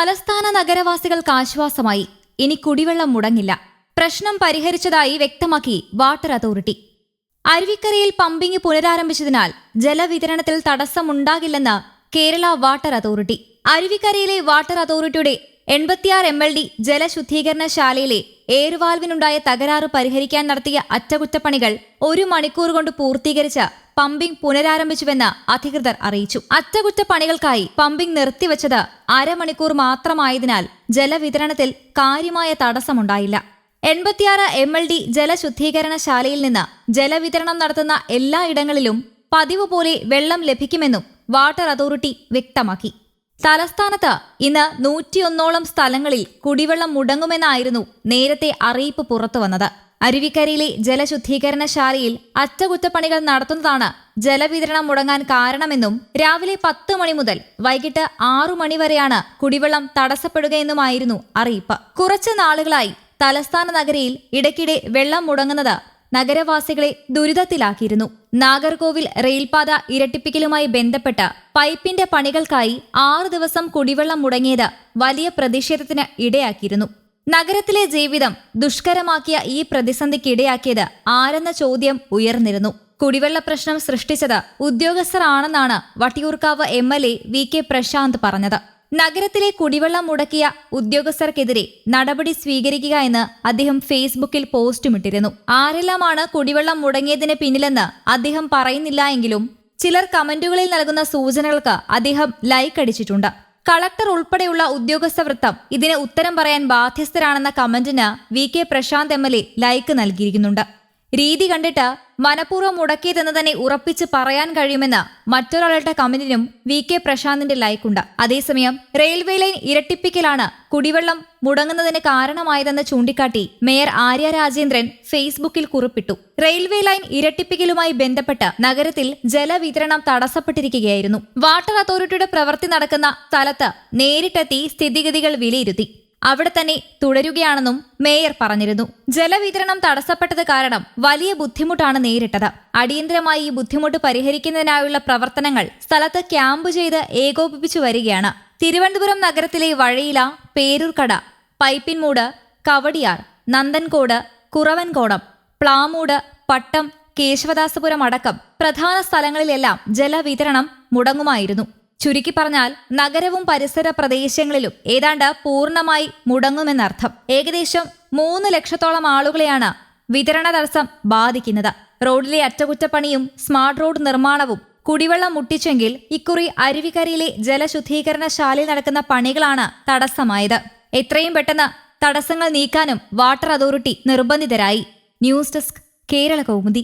തലസ്ഥാന നഗരവാസികൾക്ക് ആശ്വാസമായി. ഇനി കുടിവെള്ളം മുടങ്ങില്ല. പ്രശ്നം പരിഹരിച്ചതായി വ്യക്തമാക്കി വാട്ടർ അതോറിറ്റി. അരുവിക്കരയിൽ പമ്പിംഗ് പുനരാരംഭിച്ചതിനാൽ ജലവിതരണത്തിൽ തടസ്സമുണ്ടാകില്ലെന്ന് കേരള വാട്ടർ അതോറിറ്റി. അരുവിക്കരയിലെ വാട്ടർ അതോറിറ്റിയുടെ എൺപത്തിയാറ് എം എൽ ഡി ജലശുദ്ധീകരണശാലയിലെ ഏറുവാൽവിനുണ്ടായ തകരാറ് പരിഹരിക്കാൻ നടത്തിയ അറ്റകുറ്റപ്പണികൾ ഒരു മണിക്കൂർ കൊണ്ട് പൂർത്തീകരിച്ച പമ്പിംഗ് പുനരാരംഭിച്ചുവെന്ന് അധികൃതർ അറിയിച്ചു. അറ്റകുറ്റപ്പണികൾക്കായി പമ്പിംഗ് നിർത്തിവച്ചത് അരമണിക്കൂർ മാത്രമായതിനാൽ ജലവിതരണത്തിൽ കാര്യമായ തടസ്സമുണ്ടായില്ല. എൺപത്തിയാറ് എം എൽ ഡി ജലശുദ്ധീകരണശാലയിൽ നിന്ന് ജലവിതരണം നടത്തുന്ന എല്ലായിടങ്ങളിലും പതിവ് പോലെ വെള്ളം ലഭിക്കുമെന്നും വാട്ടർ അതോറിറ്റി വ്യക്തമാക്കി. തലസ്ഥാനത്ത് ഇന്ന് നൂറ്റിയൊന്നോളം സ്ഥലങ്ങളിൽ കുടിവെള്ളം മുടങ്ങുമെന്നായിരുന്നു നേരത്തെ അറിയിപ്പ് പുറത്തുവന്നത്. അരുവിക്കരയിലെ ജലശുദ്ധീകരണശാലയിൽ അറ്റകുറ്റപ്പണികൾ നടത്തുന്നതാണ് ജലവിതരണം മുടങ്ങാൻ കാരണമെന്നും രാവിലെ പത്ത് മണി മുതൽ വൈകിട്ട് ആറു മണിവരെയാണ് കുടിവെള്ളം തടസ്സപ്പെടുകയെന്നുമായിരുന്നു അറിയിപ്പ്. കുറച്ചു നാളുകളായി തലസ്ഥാന നഗരിയിൽ ഇടയ്ക്കിടെ വെള്ളം മുടങ്ങുന്നത് നഗരവാസികളെ ദുരിതത്തിലാക്കിയിരുന്നു. നാഗർകോവിൽ റെയിൽപാത ഇരട്ടിപ്പിക്കലുമായി ബന്ധപ്പെട്ട് പൈപ്പിന്റെ പണികൾക്കായി ആറു ദിവസം കുടിവെള്ളം മുടങ്ങിയത് വലിയ പ്രതിഷേധത്തിന് ഇടയാക്കിയിരുന്നു. നഗരത്തിലെ ജീവിതം ദുഷ്കരമാക്കിയ ഈ പ്രതിസന്ധിക്കിടയാക്കിയത് ആരെന്ന ചോദ്യം ഉയർന്നിരുന്നു. കുടിവെള്ള പ്രശ്നം സൃഷ്ടിച്ചത് ഉദ്യോഗസ്ഥരാണെന്നാണ് Vattiyoorkavu M L A V K Prasanth പറഞ്ഞത്. നഗരത്തിലെ കുടിവെള്ളം മുടക്കിയ ഉദ്യോഗസ്ഥർക്കെതിരെ നടപടി സ്വീകരിക്കുക എന്ന് അദ്ദേഹം ഫേസ്ബുക്കിൽ പോസ്റ്റുമിട്ടിരുന്നു ആരെല്ലാമാണ് കുടിവെള്ളം മുടങ്ങിയതിന് പിന്നിലെന്ന് അദ്ദേഹം പറയുന്നില്ല എങ്കിലും ചിലർ കമന്റുകളിൽ നൽകുന്ന സൂചനകൾക്ക് അദ്ദേഹം ലൈക്ക് അടിച്ചിട്ടുണ്ട്. കളക്ടർ ഉൾപ്പെടെയുള്ള ഉദ്യോഗസ്ഥ വൃത്തം ഇതിന് ഉത്തരം പറയാൻ ബാധ്യസ്ഥരാണെന്ന കമന്റിന് V K Prasanth M L A like നൽകിയിരിക്കുന്നുണ്ട്. രീതി കണ്ടിട്ട് മനഃപൂർവം മുടക്കിയതെന്ന് തന്നെ ഉറപ്പിച്ച് പറയാൻ കഴിയുമെന്ന് മറ്റൊരാളുടെ കമന്റിനും വി കെ പ്രശാന്തിന്റെ ലൈക്കുണ്ട്. അതേസമയം റെയിൽവേ ലൈൻ ഇരട്ടിപ്പിക്കലാണ് കുടിവെള്ളം മുടങ്ങുന്നതിന് കാരണമായതെന്ന് ചൂണ്ടിക്കാട്ടി മേയർ ആര്യ രാജേന്ദ്രൻ ഫേസ്ബുക്കിൽ കുറിപ്പിട്ടു. റെയിൽവേ ലൈൻ ഇരട്ടിപ്പിക്കലുമായി ബന്ധപ്പെട്ട് നഗരത്തിൽ ജലവിതരണം തടസ്സപ്പെട്ടിരിക്കുകയായിരുന്നു. വാട്ടർ അതോറിറ്റിയുടെ പ്രവൃത്തി നടക്കുന്ന സ്ഥലത്ത് നേരിട്ടെത്തി സ്ഥിതിഗതികൾ വിലയിരുത്തി. അവിടെ തന്നെ തുടരുകയാണെന്നും മേയർ പറഞ്ഞിരുന്നു. ജലവിതരണം തടസ്സപ്പെട്ടത് കാരണം വലിയ ബുദ്ധിമുട്ടാണ് നേരിട്ടത്. അടിയന്തരമായി ഈ ബുദ്ധിമുട്ട് പരിഹരിക്കുന്നതിനായുള്ള പ്രവർത്തനങ്ങൾ സ്ഥലത്ത് ക്യാമ്പ് ചെയ്ത് ഏകോപിപ്പിച്ചു വരികയാണ്. തിരുവനന്തപുരം നഗരത്തിലെ വഴയില പേരൂർക്കട പൈപ്പിൻമൂട് കവടിയാർ നന്ദൻകോട് കുറവൻകോണം പ്ലാമൂട് പട്ടം കേശവദാസപുരം അടക്കം പ്രധാന സ്ഥലങ്ങളിലെല്ലാം ജലവിതരണം മുടങ്ങുമായിരുന്നു. ചുരുക്കി പറഞ്ഞാൽ നഗരവും പരിസര പ്രദേശങ്ങളിലും ഏതാണ്ട് പൂർണമായി മുടങ്ങുമെന്നർത്ഥം. ഏകദേശം മൂന്ന് ലക്ഷത്തോളം ആളുകളെയാണ് വിതരണ തടസ്സം ബാധിക്കുന്നത്. റോഡിലെ അറ്റകുറ്റപ്പണിയും സ്മാർട്ട് റോഡ് നിർമ്മാണവും കുടിവെള്ളം മുട്ടിച്ചെങ്കിൽ ഇക്കുറി അരുവിക്കരയിലെ ജലശുദ്ധീകരണശാലയിൽ നടക്കുന്ന പണികളാണ് തടസ്സമായത്. എത്രയും പെട്ടെന്ന് തടസ്സങ്ങൾ നീക്കാനും വാട്ടർ അതോറിറ്റി നിർബന്ധിതരായി. News desk Kerala Kaumudi.